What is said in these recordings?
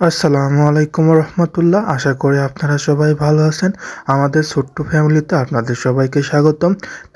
আসসালামু আলাইকুম রহমতুল্লাহ। আশা করি আপনারা সবাই ভালো আছেন। আমাদের ছোট্ট ফ্যামিলিতে আপনাদের সবাইকে স্বাগতম।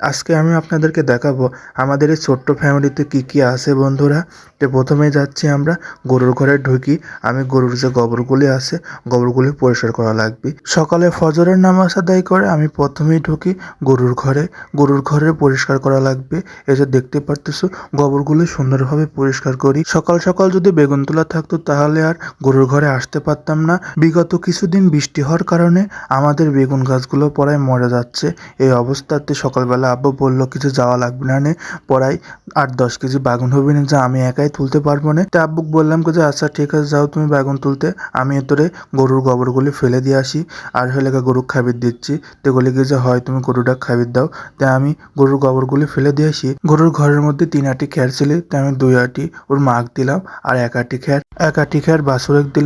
আজকে আমি আপনাদেরকে দেখাবো আমাদের এই ছোট্ট ফ্যামিলিতে কি কি আছে বন্ধুরা। তো প্রথমে যাচ্ছি আমরা, গরুর ঘরে ঢুকি। আমি গরুর যে গোবরগুলি আছে, গোবরগুলি পরিষ্কার করা লাগবে। সকালে ফজরের নামাজ আদায় করে আমি প্রথমেই ঢুকি গরুর ঘরে। গরুর ঘরে পরিষ্কার করা লাগবে। এই যে দেখতে পারতেছো, গোবরগুলি সুন্দরভাবে পরিষ্কার করি। সকাল সকাল যদি বেগুন তোলা থাকতো তাহলে আর গরুর ঘরে আসতে পারতাম না। বিগত কিছুদিন বৃষ্টি হওয়ার কারণে আমাদের বেগুন গাছগুলো পড়ায় মরে যাচ্ছে। এই অবস্থাতে সকালবেলা আব্বু বলল, কিছু যাওয়া লাগবে না নে পড়াই আট দশ কেজি বাগুন হবে না, যে আমি একাই তুলতে পারব না। তা আব্বুক বললাম যে আচ্ছা ঠিক আছে, যাও তুমি বাগুন তুলতে, আমি এতরে গরুর গোবরগুলি ফেলে দিয়ে আসি, আর হলে গরু খাবির দিচ্ছি। তো বলে কি যে, হয়, তুমি গরুটা খাবির দাও। তাই আমি গরুর গোবরগুলি ফেলে দিয়ে আসি। গরুর ঘরের মধ্যে তিন আটি খ্যার ছিল তাই আমি দুই আটি ওর মাগ দিলাম, আর এক আটি খ্যার এক আটি খ্যার বাছুরেক দিলাম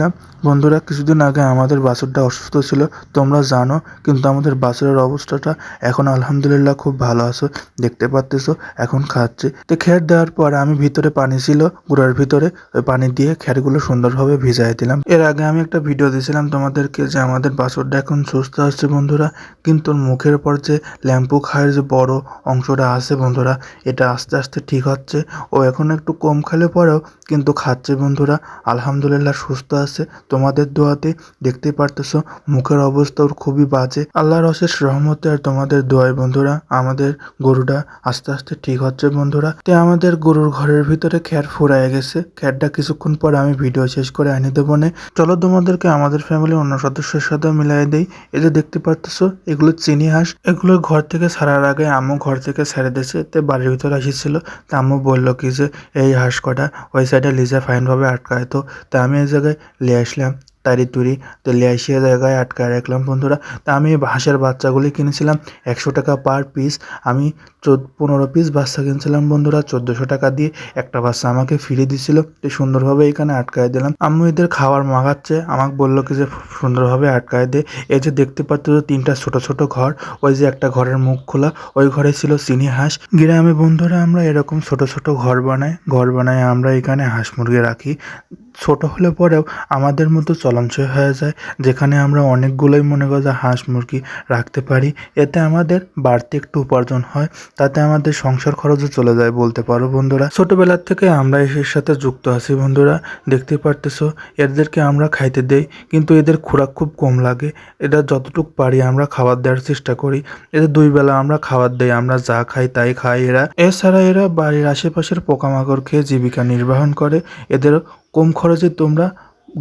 বন্ধুরা, কিছুদিন আগে আমাদের বাছুরটা অসুস্থ ছিল, তোমরা জানো, কিন্তু আমাদের বাছুরের অবস্থাটা এখন আলহামদুলিল্লাহ খুব ভালো আছে, দেখতে পারতেছো, এখন খাচ্ছে। তো খ্যার দেওয়ার পর আমি ভিতরে পানি ছিল, গুড়ার ভিতরে, ওই পানি দিয়ে খ্যারগুলো সুন্দরভাবে ভিজাই দিলাম। এর আগে আমি একটা ভিডিও দিয়েছিলাম তোমাদেরকে যে আমাদের বাছুরটা এখন সুস্থ আছে বন্ধুরা, কিন্তু মুখের পর যে ল্যাম্পু খায়ের যে বড় অংশটা আছে বন্ধুরা, এটা আস্তে আস্তে ঠিক হচ্ছে। ও এখন একটু কম খেলে পরেও কিন্তু খাচ্ছে বন্ধুরা, আলহামদুলিল্লাহ সুস্থ আছে, তোমাদের দোয়াতে দেখতে পারতেছো, মুখের অবস্থা ওর খুবই বাজে। আল্লাহর অশেষ রহমতে আর তোমাদের দোয়ায় বন্ধুরা, আমাদের গরুটা আস্তে আস্তে ঠিক হচ্ছে বন্ধুরা। তে আমাদের গরুর ঘরের ভিতরে খ্যার ফুরায় গেছে। খ্যারটা কিছুক্ষণ পর আমি ভিডিও শেষ করে আনি দেবো নে। চলো তোমাদেরকে আমাদের ফ্যামিলির অন্য সদস্যের সাথে মিলাই দেই। এই যে দেখতে পারতেছো, এগুলো চিনি হাঁস। এগুলো ঘর থেকে ছাড়ার আগে আম্মু ঘর থেকে ছেড়ে দিয়েছে। তে বাড়ির ভিতরে আসিছিল। তা আম্মু বলল কি যে, এই হাঁস কটা ওই সাইডে লিজা ফাইনভাবে আটকায় তো। তা আমি এই জায়গায় নিয়ে আসলাম তারি তুরি। তো নিয়ে জায়গায় আটকায় রাখলাম, বন্ধুরা। তা আমি হাঁসের বাচ্চাগুলি কিনেছিলাম, একশো টাকা পার পিস আমি চোদ্দ পনেরো পিস বাচ্চা কিনছিলাম, বন্ধুরা। চোদ্দোশো টাকা দিয়ে একটা বাচ্চা আমাকে ফিরিয়ে দিছিল। তো সুন্দরভাবে এখানে আটকায় দিলাম। আম্মু এদের খাবার মাগাচ্ছে আমাকে বলল কি যে, সুন্দরভাবে আটকায় দে। এই যে দেখতে পাচ্ছ যে, তিনটা ছোট ছোট ঘর। ওই যে একটা ঘরের মুখ খোলা। ওই ঘরে ছিল চিনি হাঁস। গ্রামে, বন্ধুরা, আমরা এরকম ছোট ছোট ঘর বানাই। ঘর বানাই আমরা এখানে হাঁস মুরগি রাখি। ছোট হলে পরেও আমাদের মতো চলনসই হয়ে যায়, যেখানে আমরা অনেকগুলোই মনে করো যে হাঁস মুরগি রাখতে পারি। এতে আমাদের বাড়তি একটু উপার্জন হয়, তাতে আমাদের সংসার খরচও চলে যায় বলতে পারো বন্ধুরা। ছোটবেলার থেকে আমরা এর সাথে যুক্ত আছি বন্ধুরা, দেখতে পারতেছো, এদেরকে আমরা খাইতে দেই, কিন্তু এদের খোরাক খুব কম লাগে। এরা যতটুকু পারি আমরা খাবার দেওয়ার চেষ্টা করি। এদের দুই বেলা আমরা খাবার দেই, আমরা যা খাই তাই খাই এরা। এছাড়া এরা বাড়ির আশেপাশের পোকামাকড় খেয়ে জীবিকা নির্বাহন করে। এদের কম খরচে তোমরা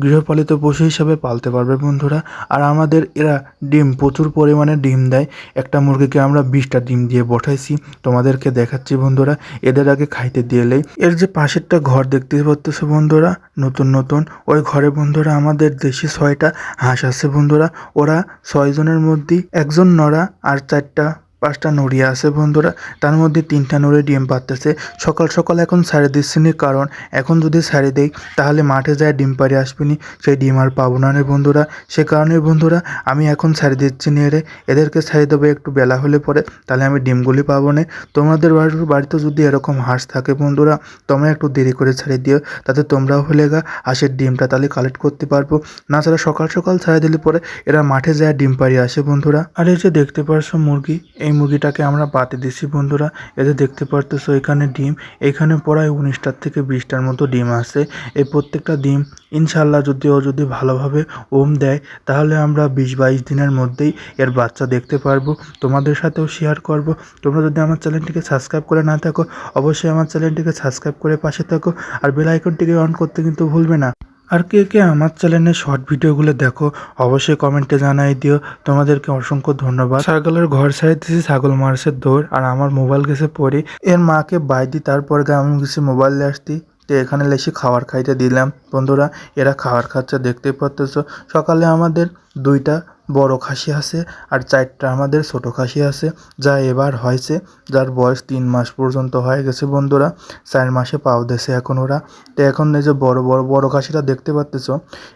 গৃহপালিত পশু হিসাবে পালতে পারবে বন্ধুরা। আর আমাদের এরা ডিম, প্রচুর পরিমাণে ডিম দেয়। একটা মুরগিকে আমরা বিশটা ডিম দিয়ে বসাইছি। তোমাদেরকে দেখাচ্ছি বন্ধুরা, এদের আগে খাইতে দিয়েলেই এর যে পাশেরটা ঘর দেখতে পাচ্ছ বন্ধুরা, নতুন নতুন। ওই ঘরে বন্ধুরা আমাদের দেশি ছয়টা হাঁস আছে বন্ধুরা। ওরা ছয়জনের মধ্যেই একজন নড়া আর চারটা পাঁচটা নড়ি আছে বন্ধুরা। তার মধ্যে তিনটা নড়ে ডিম পারতেছে সকাল সকাল এখন ছাড়ে দিচ্ছি নি, কারণ এখন যদি ছাড়ে দেই, তাহলে মাঠে যায় ডিম পাড়ে আসবিনি সেই ডিম আর পাবো না রে বন্ধুরা। সে কারণে বন্ধুরা, আমি এখন ছাড়ে দিচ্ছি নি রে। এদেরকে ছাড়ে দেবো, একটু বেলা হলে পরে। তাহলে আমি ডিমগুলি পাবো না। তোমাদের বাড়িতে যদি এরকম হাঁস থাকে বন্ধুরা, তোমরা একটু দেরি করে ছাড়ে দিও। তাতে তোমরাও হলে গা, হাঁসের ডিমটা তাহলে কালেক্ট করতে পারব। না ছাড়া সকাল সকাল ছাড়ে দিলে পরে এরা মাঠে যায়, ডিম পাড়িয়ে আসে বন্ধুরা। আর এই যে দেখতে পারছ মুরগি, এই মুরগিটাকে আমরা পাতে দিছি, বন্ধুরা। এতে দেখতে পারতেছো, এখানে ডিম। এখানে প্রায় উনিশটার থেকে বিশটার মতো ডিম আছে। এই প্রত্যেকটা ডিম ইনশাল্লাহ যদি ও যদি ভালোভাবে ওম দেয়, তাহলে আমরা বিশ বাইশ দিনের মধ্যেই এর বাচ্চা দেখতে পারব। তোমাদের সাথেও শেয়ার করব। তোমরা যদি আমার চ্যানেলটিকে সাবস্ক্রাইব করে না থাকো, অবশ্যই আমার চ্যানেলটিকে সাবস্ক্রাইব করে পাশে থাকো। আর বেল আইকনটিকে অন করতে কিন্তু ভুলবে না। আর কে কে আমার চ্যানেলে শর্ট ভিডিওগুলো দেখো, অবশ্যই কমেন্টে জানাই দিও। তোমাদেরকে অসংখ্য ধন্যবাদ। ছাগলের ঘর সারিতেছি ছাগল মারছে দৌড়, আর আমার মোবাইল গেছে পড়ি। এর মাকে বাই দিই গিয়ে আমি গেছি মোবাইল নিয়ে আসতি তো এখানে লেসি খাবার খাইতে দিলাম। বন্ধুরা, এরা খাবার খাচ্ছে, দেখতেই পারতেছো। সকালে আমাদের দুইটা বড় খাসি আছে আর চারটা আমাদের ছোট খাসি আছে, যা এবার হয়েছে, যার বয়স তিন মাস পর্যন্ত হয়ে গেছে বন্ধুরা, চার মাসে পাও দেশে এখন ওরা। তো এখন এই যে বড় বড় বড় খাসিটা দেখতে পাচ্তেছ,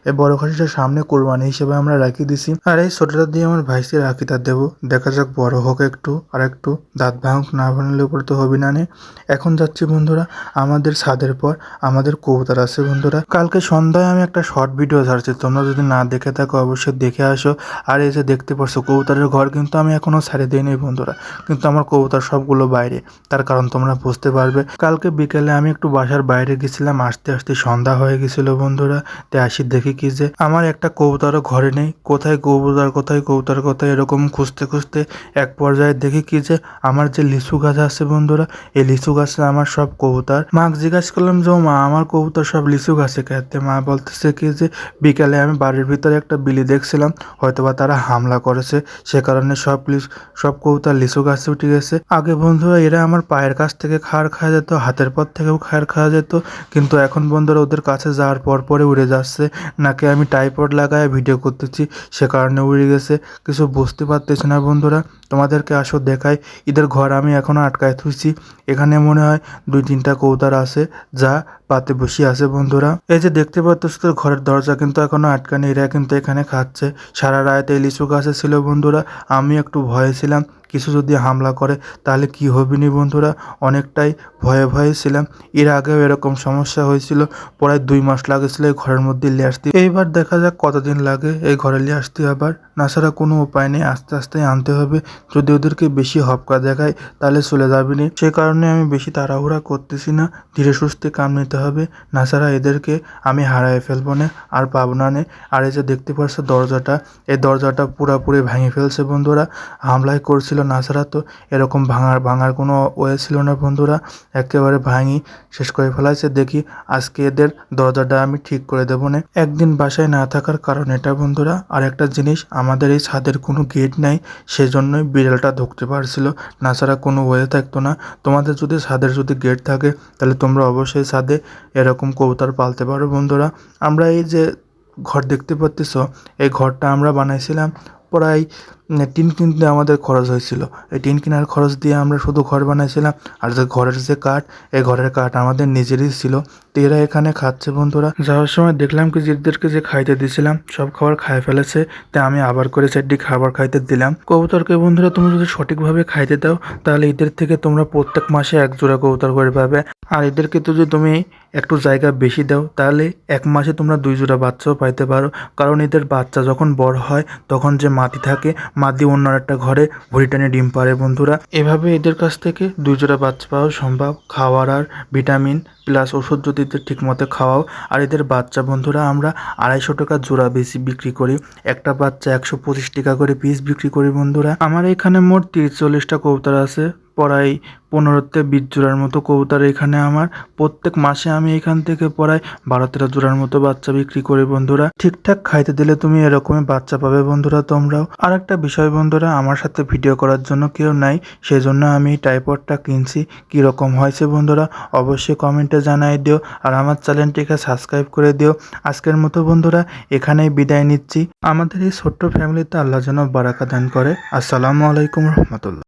এই বড় খাসিটা সামনে কোরবানি হিসেবে আমরা রাখি দিছি। আর এই ছোটটা দিয়ে আমার ভাইসে রাখিটা দেবো, দেখা যাক বড় হোক একটু, আর একটু দাঁত ভাঙুক, না ভাঙলে উপরে তো হবে না নে। এখন যাচ্ছি বন্ধুরা, আমাদের ছাদের পর, আমাদের কবুতর আছে বন্ধুরা। কালকে সন্ধ্যায় আমি একটা শর্ট ভিডিও ছাড়ছি, তোমরা যদি না দেখে থাকো অবশ্যই দেখে আসো। আর এই যে দেখতে পারছ, কবুতরের ঘর কিন্তু আমি এখনও ছাড়ে দিইনি বন্ধুরা। কিন্তু আমার কবুতর সবগুলো বাইরে। তার কারণ তোমরা বুঝতে পারবে। কালকে বিকেলে আমি একটু বাসার বাইরে গেছিলাম, আসতে আসতে সন্ধ্যা হয়ে গেছিল বন্ধুরা। তাই আসি দেখি কি যে, আমার একটা কবুতরও ঘরে নেই। কোথায় কবুতর কোথায় কবুতর, কোথায় এরকম খুঁজতে খুঁজতে এক পর্যায়ে দেখি কি যে, আমার যে লিচু গাছ আছে বন্ধুরা, এই লিচু গাছে আমার সব কবুতর। মাকে জিজ্ঞাসা করলাম যে মা, আমার কবুতর সব লিচু গাছে খেতে মা বলতেছে কি যে, বিকালে আমি বাড়ির ভিতরে একটা বিলি দেখছিলাম। হয়তোবা তারা হামলা করেছে, সে কারণে সব সব কবুতর লিচু গাছে উঠে গেছে। আগে বন্ধুরা, এরা আমার পায়ের কাছ থেকে খাড় খাওয়া যেত, হাতের পর থেকেও খাড় খাওয়া যেত, কিন্তু এখন বন্ধুরা ওদের কাছে যাওয়ার পর পরে উড়ে যাচ্ছে। নাকি আমি টাইপড লাগায় ভিডিও করতেছি, সে কারণে উড়ে গেছে। কিছু বুঝতে পারতেছি না বন্ধুরা, তোমাদেরকে আসো দেখাই। এদের ঘর আমি এখনও আটকায় থুইছি। এখানে মনে হয় দুই তিনটা কৌতার আছে, যা পাতে বসে আছে বন্ধুরা। এই যে দেখতে পাচ্ছ তোর ঘরের দরজা কিন্তু এখনও আটকানি এরা কিন্তু এখানে খাচ্ছে। সারা রাত এই লিচু গাছে ছিল বন্ধুরা আমি একটু ভয়ে ছিলাম। কিছু যদি হামলা করে, তাহলে কি হবে নি বন্ধুরা? অনেকটাই ভয়ে ভয়ে ছিলাম। এর আগেও এরকম সমস্যা হয়েছিল। প্রায় দুই মাস লাগেছিল এই ঘরের মধ্যে নিয়ে আসতে। এইবার দেখা যাক কতদিন লাগে এই ঘরে নিয়ে আসতে আবার। না ছাড়া কোনো উপায় নেই, আস্তে আস্তে আনতে হবে। যদি ওদেরকে বেশি হপকা দেখায়, তাহলে চলে যাবে নি। সে কারণে আমি বেশি তাড়াহুড়া করতেছি না। ধীরে সুস্থে কাম নিতে হবে। না ছাড়া এদেরকে আমি হারাই ফেলব না, আর পাবো না নে। আর এই যে দেখতে পাচ্ছ দরজাটা, এই দরজাটা পুরাপুরি ভেঙে ফেলছে বন্ধুরা। হামলাই করছিল না ছাড়া তো এরকম ভাঙার ভাঙার কোনো ওয়ে ছিল না বন্ধুরা। একেবারে ভাঙি, শেষ করে ফেলাইছে। দেখি আজকে এদের দরজাটা আমি ঠিক করে দেবো না। একদিন বাসায় না থাকার কারণ এটা বন্ধুরা। আর একটা জিনিস, আমাদের এই ছাদের কোনো গেট নাই, সেজন্যই বিড়ালটা ঢুকতে পারছিল। না ছাড়া কোনো ওয়ে থাকতো না। তোমাদের যদি ছাদের যদি গেট থাকে, তাহলে তোমরা অবশ্যই ছাদে এরকম কবুতর পালতে পারো বন্ধুরা। আমরা এই যে ঘর দেখতে পাচ্তেছ এই ঘরটা আমরা বানাইছিলাম প্রায় টিন কিনতে আমাদের খরচ হয়েছিল। এই টিন কেনার খরচ দিয়ে আমরা শুধু ঘর বানাইছিলাম। আর যে ঘরের যে কাঠ, এই ঘরের কাঠ আমাদের নিজেরই ছিল। তো এরা এখানে খাচ্ছে বন্ধুরা। যাওয়ার সময় দেখলাম কি জিদদেরকে যে খাইতে দিয়েছিলাম সব খাবার খাই ফেলেছে। তাই আমি আবার করে চারটি খাবার খাইতে দিলাম। কবুতরকে বন্ধুরা, তুমি যদি সঠিকভাবে খাইতে দাও, তাহলে এদের থেকে তোমরা প্রত্যেক মাসে এক জোড়া কবুতর করে পাবে। আর এদেরকে তো যদি তুমি একটু জায়গা বেশি দাও, তাহলে এক মাসে তোমরা দুই জোড়া বাচ্চাও পাইতে পারো। কারণ এদের বাচ্চা যখন বড় হয়, তখন যে মাটি থাকে, মাটি অন্য একটা ঘরে ভরি টানে ডিম পারে বন্ধুরা। এভাবে এদের কাছ থেকে দুই জোড়া বাচ্চা পাওয়া সম্ভব। খাওয়ার আর ভিটামিন প্লাস ওষুধ যদি এদের ঠিক মতো খাওয়াও। আর এদের বাচ্চা বন্ধুরা, আমরা আড়াইশো টাকা জোড়া বেশি বিক্রি করি। একটা বাচ্চা একশো পঁচিশ টাকা করে পিস বিক্রি করি বন্ধুরা। আমার এখানে মোট তিরিশ চল্লিশটা কবুতর আছে। প্রায় পনেরোতে বিশ জোড়ার মতো কবুতর এখানে আমার। প্রত্যেক মাসে আমি এখান থেকে প্রায় বারো তেরো জোড়ার মতো বাচ্চা বিক্রি করি বন্ধুরা। ঠিকঠাক খাইতে দিলে তুমি এরকমই বাচ্চা পাবে বন্ধুরা তোমরাও। আর একটা বিষয় বন্ধুরা, আমার সাথে ভিডিও করার জন্য কেউ নাই, সেজন্য আমি টাইপডটা কিনছি। কীরকম হয়েছে বন্ধুরা, অবশ্যই কমেন্টে জানাই দিও। আর আমার চ্যানেলটিকে সাবস্ক্রাইব করে দিও। আজকের মতো বন্ধুরা, এখানেই বিদায় নিচ্ছি। আমাদের এই ছোট্ট ফ্যামিলিতে আল্লাহ যেন বারাকা দান করে। আসসালামু আলাইকুম রহমতুল্লাহ।